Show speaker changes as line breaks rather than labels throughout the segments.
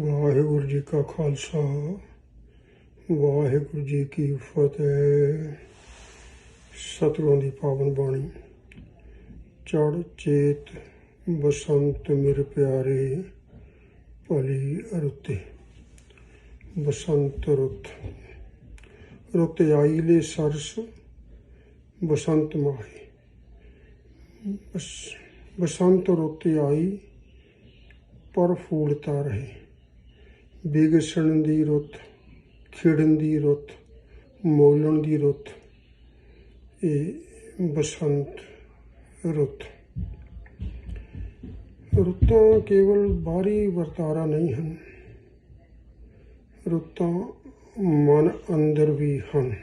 ਵਾਹਿਗੁਰੂ ਜੀ ਕਾ ਖਾਲਸਾ, ਵਾਹਿਗੁਰੂ ਜੀ ਕੀ ਫਤਿਹ। ਸਤਿਗੁਰਾਂ ਦੀ ਪਾਵਨ ਬਾਣੀ। ਚੜ ਚੇਤ ਬਸੰਤ ਮੇਰੇ ਪਿਆਰੇ ਭਲੀ ਰੁੱਤੇ। ਬਸੰਤ ਰੁੱਤ। ਰੁੱਤ ਆਈ ਲੈ ਸਰਸ, ਬਸੰਤ ਮਾਹੀ। ਬਸ, ਬਸੰਤ ਰੁੱਤ ਆਈ, ਪਰ ਫੂਲਤਾ ਰਹੇ। ਵਿਗਸਣ ਦੀ ਰੁੱਤ, ਖਿੜਨ ਦੀ ਰੁੱਤ, ਮੋਲਣ ਦੀ ਰੁੱਤ, ਇਹ ਬਸੰਤ ਰੁੱਤ। ਰੁੱਤਾਂ ਕੇਵਲ ਬਾਹਰੀ ਵਰਤਾਰਾ ਨਹੀਂ ਹਨ, ਰੁੱਤਾਂ ਮਨ ਅੰਦਰ ਵੀ ਹਨ।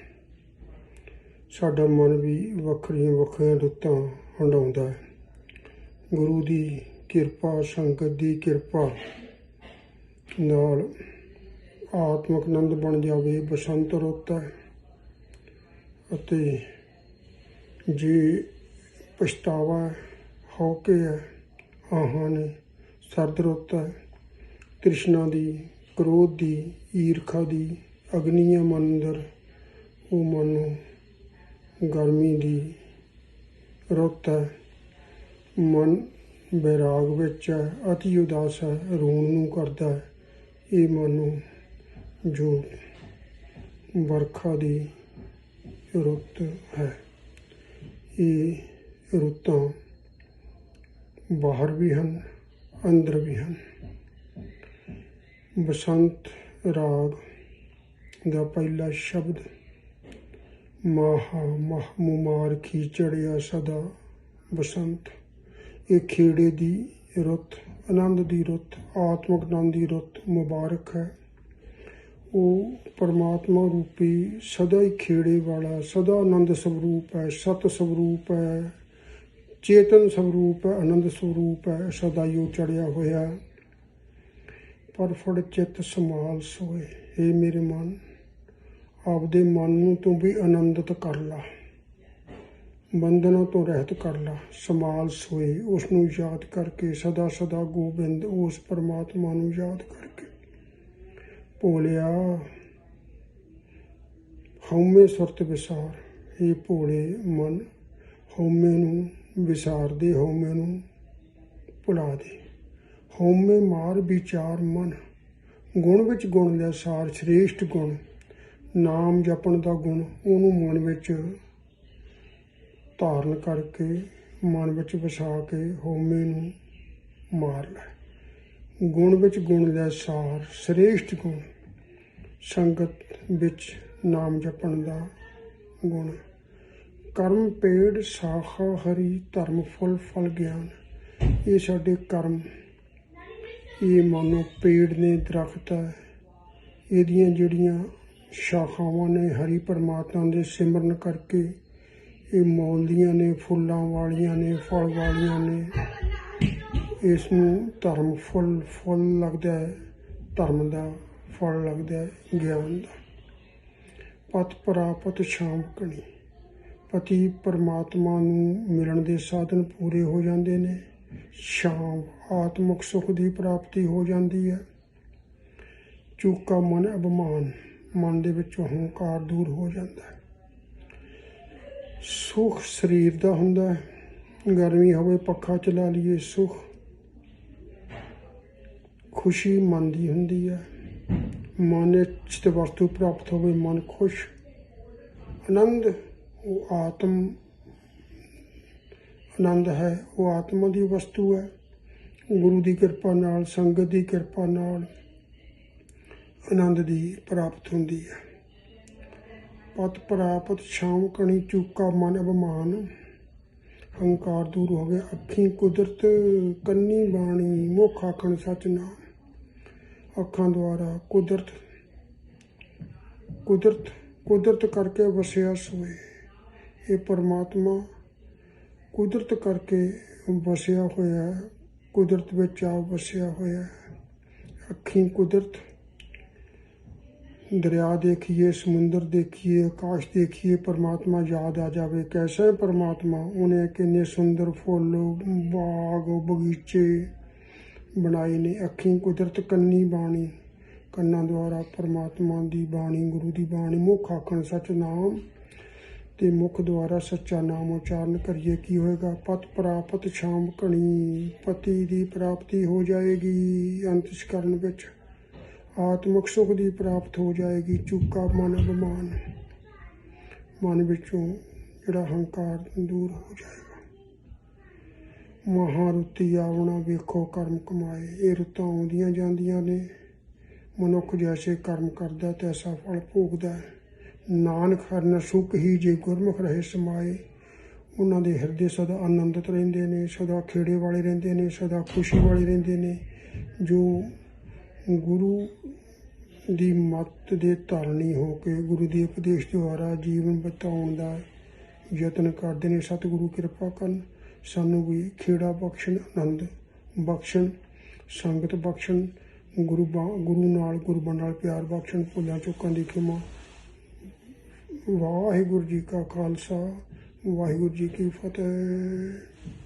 ਸਾਡਾ ਮਨ ਵੀ ਵੱਖਰੀਆਂ ਵੱਖਰੀਆਂ ਰੁੱਤਾਂ ਹੰਡਾਉਂਦਾ ਹੈ। ਗੁਰੂ ਦੀ ਕਿਰਪਾ, ਸੰਗਤ ਦੀ ਕਿਰਪਾ ਨਾਲ ਆਤਮਿਕ ਆਨੰਦ ਬਣ ਜਾਵੇ ਬਸੰਤ ਰੁੱਤ ਹੈ ਅਤੇ ਜੇ ਪਛਤਾਵਾ ਹੈ, ਹੌਕੇ ਹੈ ਆਹਾਂ ਨੇ ਸਰਦ ਰੁੱਤ ਹੈ ਤ੍ਰਿਸ਼ਨਾ ਦੀ ਕ੍ਰੋਧ ਦੀ ਈਰਖਾ ਦੀ ਅਗਨੀਆਂ ਮਨ ਅੰਦਰ ਉਹ ਮਨ ਨੂੰ ਗਰਮੀ ਦੀ ਰੁੱਤ ਹੈ। ਮਨ ਬੈਰਾਗ ਵਿੱਚ ਹੈ ਅਤੀ ਉਦਾਸ ਹੈ ਰੋਣ ਨੂੰ ਕਰਦਾ ਹੈ। ਇਹ ਮਨ ਜੋ ਵਰਖਾ ਦੀ ਰੁੱਤ ਹੈ। ਇਹ ਰੁੱਤਾਂ ਬਾਹਰ ਵੀ ਹਨ, ਅੰਦਰ ਵੀ ਹਨ। ਬਸੰਤ ਰਾਗ ਦਾ ਪਹਿਲਾ ਸ਼ਬਦ ਮਾਹਾ ਮਹਮੂ ਮਾਰ ਕੀ ਚੜਿਆ ਸਦਾ ਬਸੰਤ। ਇਹ ਖੇੜੇ ਦੀ ਰੁੱਤ, ਆਨੰਦ ਦੀ ਰੁੱਤ, ਆਤਮਿਕ ਆਨੰਦ ਦੀ ਰੁੱਤ ਮੁਬਾਰਕ ਹੈ। ਉਹ ਪਰਮਾਤਮਾ ਰੂਪੀ ਸਦਾ ਹੀ ਖੇੜੇ ਵਾਲਾ, ਸਦਾ ਆਨੰਦ ਸਰੂਪ ਹੈ, ਸਤ ਸਰੂਪ ਹੈ, ਚੇਤਨ ਸਰੂਪ ਹੈ, ਆਨੰਦ ਸਰੂਪ ਹੈ, ਸਦਾ ਹੀ ਉਹ ਚੜਿਆ ਹੋਇਆ। ਪਰ ਫੜ ਚਿੱਤ ਸਮਾਲ ਸੋਏ ਏ ਮੇਰੇ ਮਨ, ਆਪਦੇ ਮਨ ਨੂੰ ਤੂੰ ਵੀ ਆਨੰਦਿਤ ਕਰ ਲਾ। ਬੰਧਨਾਂ ਤੋਂ ਰਹਿਤ ਕਰ ਲਾ। ਸਮਾਲ ਸੋਏ ਉਸ ਨੂੰ ਯਾਦ ਕਰਕੇ, ਸਦਾ ਸਦਾ ਗੋਬਿੰਦ ਉਸ ਪਰਮਾਤਮਾ ਨੂੰ ਯਾਦ ਕਰਕੇ ਭੋਲਿਆ, ਹਉਮੈ ਸੁਰਤ ਵਿਸਾਰ। ਇਹ ਭੋਲੇ ਮਨ, ਹਉਮੈ ਨੂੰ ਵਿਸਾਰ ਦੇ, ਹਉਮੈ ਨੂੰ ਭੁਲਾ ਦੇ। ਹਉਮੈ ਮਾਰ ਵਿਚਾਰ ਮਨ, ਗੁਣ ਵਿੱਚ ਗੁਣ ਲਿਆ ਸਾਰ ਸ੍ਰੇਸ਼ਟ ਗੁਣ। ਨਾਮ ਜਪਣ ਦਾ ਗੁਣ, ਉਹਨੂੰ ਮਨ ਵਿੱਚ ਧਾਰਨ ਕਰਕੇ ਮਨ ਵਿੱਚ ਵਸਾ ਕੇ ਹੋਮੇ ਨੂੰ ਮਾਰ ਲੈ। ਗੁਣ ਵਿੱਚ ਗੁਣ ਦਾ ਸਾਰ, ਸ੍ਰੇਸ਼ਟ ਗੁਣ। ਸੰਗਤ ਵਿੱਚ ਨਾਮ ਜਪਣ ਦਾ ਗੁਣ। ਕਰਮ ਪੇੜ, ਸਾਖਾ, ਹਰੀ, ਧਰਮ, ਫੁੱਲ, ਫਲ, ਗਿਆਨ। ਇਹ ਸਾਡੇ ਕਰਮ। ਇਹ ਮਾਨੋ ਪੇੜ ਨੇ ਦਰਖਤ ਹੈ। ਇਹਦੀਆਂ ਜਿਹੜੀਆਂ ਸ਼ਾਖਾਵਾਂ ਨੇ ਹਰੀ ਪਰਮਾਤਮਾ ਦੇ ਸਿਮਰਨ ਕਰਕੇ ਇਹ ਮੌਲਦੀਆਂ ਨੇ, ਫੁੱਲਾਂ ਵਾਲੀਆਂ ਨੇ, ਫਲ ਵਾਲੀਆਂ ਨੇ, ਇਸ ਨੂੰ ਧਰਮ ਫੁੱਲ ਫੁੱਲ ਲੱਗਦਾ ਹੈ, ਧਰਮ ਦਾ ਫਲ ਲੱਗਦਾ ਹੈ, ਗਿਆਨ ਦਾ। ਪਤ ਪ੍ਰਾਪਤ ਸ਼ਾਮ ਕਣੀ। ਪਤੀ ਪਰਮਾਤਮਾ ਨੂੰ ਮਿਲਣ ਦੇ ਸਾਧਨ ਪੂਰੇ ਹੋ ਜਾਂਦੇ ਨੇ। ਸ਼ਾਮ ਆਤਮਿਕ ਸੁਖ ਦੀ ਪ੍ਰਾਪਤੀ ਹੋ ਜਾਂਦੀ ਹੈ। ਚੂਕਾ ਮਨ ਅਭਿਮਾਨ। ਮਨ ਦੇ ਵਿੱਚੋਂ ਹੰਕਾਰ ਦੂਰ ਹੋ ਜਾਂਦਾ ਹੈ। ਸੁਖ ਸਰੀਰ ਦਾ ਹੁੰਦਾ ਹੈ। ਗਰਮੀ ਹੋਵੇ, ਪੱਖਾ ਚਲਾ ਲਈਏ, ਸੁਖ। ਖੁਸ਼ੀ ਮਨ ਦੀ ਹੁੰਦੀ ਹੈ। ਮਨ ਇਛਤ ਵਸਤੂ ਪ੍ਰਾਪਤ ਹੋਵੇ, ਮਨ ਖੁਸ਼, ਆਨੰਦ। ਉਹ ਆਤਮ, ਆਨੰਦ ਹੈ। ਉਹ ਆਤਮਾ ਦੀ ਵਸਤੂ ਹੈ। ਗੁਰੂ ਦੀ ਕਿਰਪਾ ਨਾਲ, ਸੰਗਤ ਦੀ ਕਿਰਪਾ ਨਾਲ ਆਨੰਦ ਦੀ ਪ੍ਰਾਪਤ ਹੁੰਦੀ ਹੈ। ਪਤ ਪ੍ਰਾਪਤ ਸ਼ਾਮ ਕਣੀ ਚੂਕਾ ਮਨ ਅਭਮਾਨ। ਹੰਕਾਰ ਦੂਰ ਹੋ ਗਿਆ, ਅੱਖੀਂ ਕੁਦਰਤ ਕੰਨੀ ਬਾਣੀ ਮੁਖ ਆਖਣ ਸਚ ਨਾਮ ਅੱਖਾਂ ਦੁਆਰਾ ਕੁਦਰਤ ਕੁਦਰਤ ਕੁਦਰਤ ਕਰਕੇ ਵਸਿਆ ਸੋਏ। ਇਹ ਪਰਮਾਤਮਾ ਕੁਦਰਤ ਕਰਕੇ ਵਸਿਆ ਹੋਇਆ ਕੁਦਰਤ ਵਿੱਚ ਆ ਵਸਿਆ ਹੋਇਆ ਅੱਖੀਂ ਕੁਦਰਤ ਦਰਿਆ ਦੇਖੀਏ, ਸਮੁੰਦਰ ਦੇਖੀਏ, ਆਕਾਸ਼ ਦੇਖੀਏ, ਪਰਮਾਤਮਾ ਯਾਦ ਆ ਜਾਵੇ। ਕੈਸੇ ਪਰਮਾਤਮਾ? ਉਹਨੇ ਕਿੰਨੇ ਸੁੰਦਰ ਫੁੱਲ, ਬਾਗ, ਬਗੀਚੇ ਬਣਾਏ ਨੇ। ਅੱਖੀਂ ਕੁਦਰਤ, ਕੰਨੀ ਬਾਣੀ। ਕੰਨਾਂ ਦੁਆਰਾ ਪਰਮਾਤਮਾ ਦੀ ਬਾਣੀ, ਗੁਰੂ ਦੀ ਬਾਣੀ। ਮੁਖ ਆਖਣ ਸਚ ਨਾਮ ਤੇ ਮੁਖ ਦੁਆਰਾ ਸੱਚਾ ਨਾਮ ਉਚਾਰਨ ਕਰੀਏ। ਕੀ ਹੋਏਗਾ? ਪਤ ਪ੍ਰਾਪਤ ਸ਼ਾਮ ਕਣੀ। ਪਤੀ ਦੀ ਪ੍ਰਾਪਤੀ ਹੋ ਜਾਏਗੀ ਅੰਤਿਸ਼ ਕਰਨ ਵਿੱਚ। ਆਤਮਿਕ ਸੁਖ ਦੀ ਪ੍ਰਾਪਤ ਹੋ ਜਾਏਗੀ, ਚੁੱਕਾ ਮਨ ਅਭਿਮਾਨ। ਮਨ ਵਿੱਚੋਂ ਜਿਹੜਾ ਹੰਕਾਰ ਦੂਰ ਹੋ ਜਾਏਗਾ। ਮਹਾਰੁਤੀ ਆਵਣਾ ਵੇਖੋ, ਕਰਮ ਕਮਾਏ। ਇਹ ਰੁੱਤਾਂ ਆਉਂਦੀਆਂ ਜਾਂਦੀਆਂ ਨੇ। ਮਨੁੱਖ ਜੈਸੇ ਕਰਮ ਕਰਦਾ ਤੈਸਾ ਫਲ ਭੋਗਦਾ ਹੈ। ਨਾਨਕ ਹਰਨ ਸੁਖ ਹੀ ਜੇ ਗੁਰਮੁਖ ਰਹੇ ਸਮਾਏ। ਉਹਨਾਂ ਦੇ ਹਿਰਦੇ ਸਦਾ ਆਨੰਦਿਤ ਰਹਿੰਦੇ ਨੇ, ਸਦਾ ਖੇੜੇ ਵਾਲੇ ਰਹਿੰਦੇ ਨੇ, ਸਦਾ ਖੁਸ਼ੀ ਵਾਲੇ ਰਹਿੰਦੇ ਨੇ। ਜੋ ਗੁਰੂ ਦੀ ਮੱਤ ਦੇ ਧਾਰਨੀ ਹੋ ਕੇ ਗੁਰੂ ਦੇ ਉਪਦੇਸ਼ ਦੁਆਰਾ ਜੀਵਨ ਬਤਾਉਣ ਦਾ ਯਤਨ ਕਰਦੇ ਨੇ। ਸਤਿਗੁਰੂ ਕਿਰਪਾ ਕਰਨ ਸਾਨੂੰ ਵੀ ਖੇੜਾ ਬਖਸ਼ਣ, ਆਨੰਦ ਬਖਸ਼ਣ, ਸੰਗਤ ਬਖਸ਼ਣ, ਗੁਰੂ ਗੁਰੂ ਨਾਲ ਗੁਰਬਾਂ ਨਾਲ ਪਿਆਰ ਬਖਸ਼ਣ, ਭੁੱਲਾਂ ਚੁੱਕਾਂ ਦੀ ਖਿਮਾ। ਵਾਹਿਗੁਰੂ ਜੀ ਕਾ ਖਾਲਸਾ, ਵਾਹਿਗੁਰੂ ਜੀ ਕੀ ਫਤਿਹ।